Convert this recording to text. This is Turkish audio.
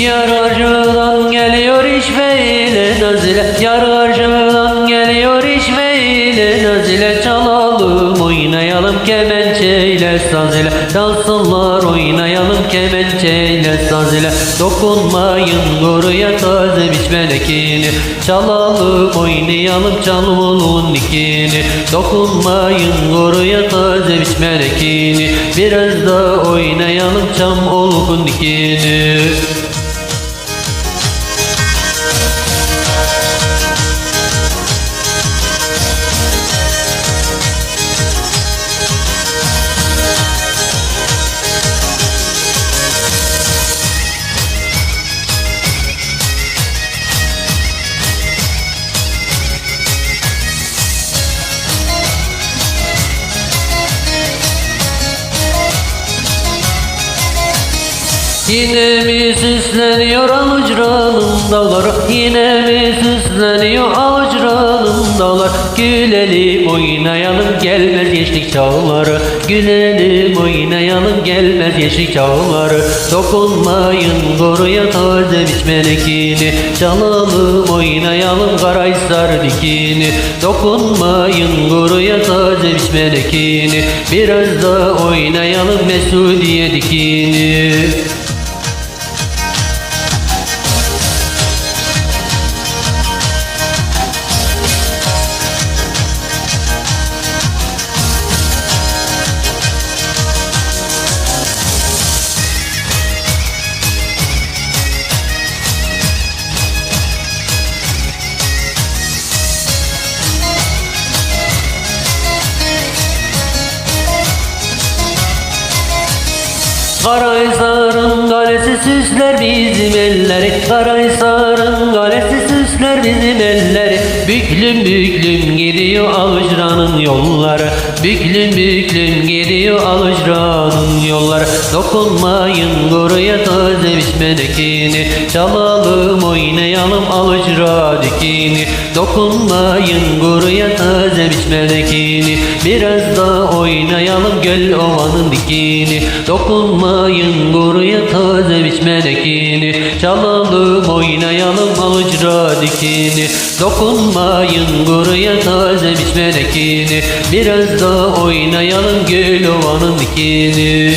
Yar acıdan geliyor içmeyle nazile. Yar acıdan geliyor içmeyle nazile. Çalalım oynayalım kemençeyle saz ile Çalsınlar oynayalım kemençeyle saz ile Dokunmayın doğruya taze biçmelekini Çalalım oynayalım çalmalın dikini Dokunmayın doğruya taze biçmelekini Biraz da oynayalım çam olgun dikini Yine mi süsleniyor alıcıranın dağları Yine mi süsleniyor alıcıranın dağlar. Gülelim oynayalım gelmez gençlik çağları. Gülelim oynayalım gelmez gençlik çağları. Dokunmayın koruya taze biçmelekini Çalalım oynayalım karaysar dikini. Dokunmayın koruya taze biçmelekini Biraz da oynayalım mesudiye dikini Karahisar'ın kalesi süsler bizim elleri. Karahisar'ın kalesi süsler bizim elleri. Büklüm büklüm gidiyor Alıcra'nın yolları Büklüm büklüm gidiyor Alıcra'nın yolları. Dokunmayın koruya taze biçmenekini Çalalım oynayalım Alıcra dikini. Dokunmayın koruya taze biçmenekini Biraz da oynayalım göl ovanın dikini Dokunmayın koruya taze biçmenekini Çalalım oynayalım alıcra dikini. Dokunmayın koruya taze biçmenekini Biraz da oynayalım göl ovanın dikini